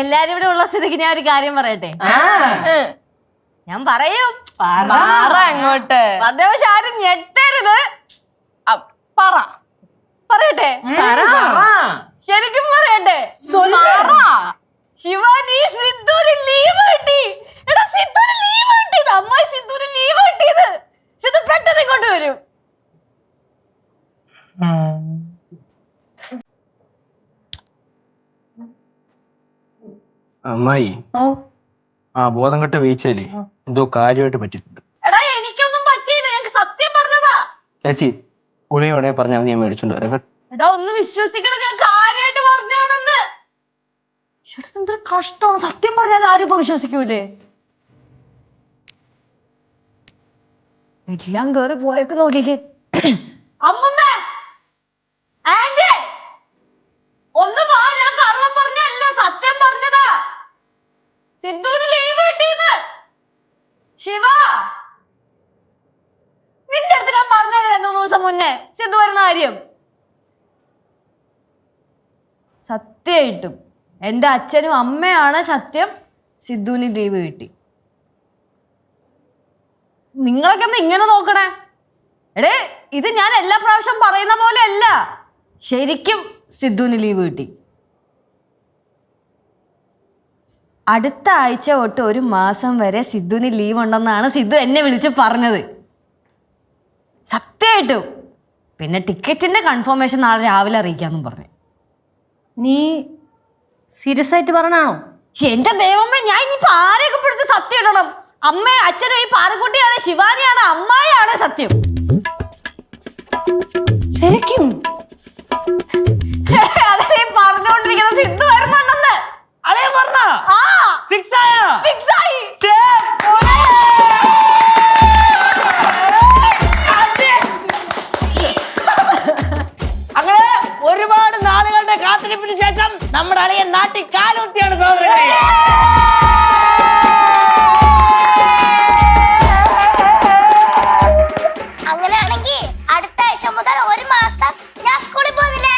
എല്ലാരും ഇവിടെ ഉള്ള സ്ഥിതിക്ക് ഞാൻ ഒരു കാര്യം പറയട്ടെ? ആ. ഞാൻ പറയും. പറ. അങ്ങോട്ട്. അത്യാവശ്യം ആരും ഞെട്ടരുത്. പറ. പറയട്ടെ. പറ. ശരിക്കും പറയട്ടെ. പറ. ശിവാനി സിദ്ധൂര് ലീവ് കിട്ടി. എടാ സിദ്ധുവിന് ലീവ് കിട്ടിയത് അമ്മായി സിദ്ധൂര് ലീവ് കിട്ടിയത്. സിദ്ധു പെട്ടെന്ന് ഇങ്ങോട്ട് വരും. അമ്മായി ആ ബോധം കെട്ട് വീഴ്ചയില്ലേ എന്തോ കാര്യമായിട്ട് പറ്റിയിട്ടുണ്ട്. എടാ എനിക്കൊന്നും പറ്റിയില്ല. ഞങ്ങൾക്ക് സത്യം പറഞ്ഞതാ. ചേച്ചി ഗുളിയോടെ പറഞ്ഞാൽ ഞാൻ മേടിച്ചോണ്ട് വരാം എടാ ഒന്ന് വിശ്വസിക്കണം. ഞാൻ കാര്യമായിട്ട് പറഞ്ഞാണെന്ന് എന്തൊരു കഷ്ടമാണ്. സത്യം പറഞ്ഞാൽ ആരും ഇപ്പൊ വിശ്വസിക്കൂലേ? എല്ലാം കേറി പോയൊക്കെ നോക്കിക്കേ. അമ്മമ്മ ആന്റി ഒന്ന് വാ ഞാൻ കള്ളം പറഞ്ഞല്ല സത്യം പറഞ്ഞതാ സിന്ധുവിന് ലീവ് കിട്ടിയെന്ന് ശിവ! നിന്റെ അടുത്ത് ഞാൻ പറഞ്ഞത് രണ്ടു മൂന്ന് ദിവസം മുന്നേ? സിന്ധു വരുന്ന കാര്യം? സത്യമായിട്ടും. എന്റെ അച്ഛനും അമ്മയാണ് സത്യം. സിദ്ധുവിന് ലീവ് കിട്ടി നിങ്ങളൊക്കെ ഒന്ന് ഇങ്ങനെ നോക്കണേ. എടേ ഇത് ഞാൻ എല്ലാ പ്രാവശ്യം പറയുന്ന പോലെ അല്ല ശരിക്കും സിദ്ധുവിന് ലീവ് കിട്ടി അടുത്ത ആഴ്ച തൊട്ട് ഒരു മാസം വരെ സിദ്ധുവിന് ലീവ് ഉണ്ടെന്നാണ് സിദ്ധു എന്നെ വിളിച്ച് പറഞ്ഞത്. സത്യമായിട്ടും. പിന്നെ ടിക്കറ്റിന്റെ കൺഫർമേഷൻ നാളെ രാവിലെ അറിയിക്കാന്നും പറഞ്ഞു. നീ സീരിയസ് ആയിട്ട് പറഞ്ഞാണോ? എന്റെ ദൈവമേ ഞാൻ ഇനിയിപ്പോ ആരെയൊക്കെ പിടിച്ച് സത്യം ഇടണം? അമ്മ അച്ഛനും ഈ പാറക്കുട്ടിയാണ് ശിവാനിയാണ് അമ്മായിയാണ് സത്യം. കാത്തിരിപ്പിന് ശേഷം നമ്മുടെ അളിയൻ നാട്ടിൽ കാലുത്തിയാണ് സഹോദരങ്ങളെ അങ്ങനെയാണെങ്കിൽ അടുത്ത ആഴ്ച മുതൽ ഒരു മാസം ഞാൻ സ്കൂളിൽ പോകുന്നില്ല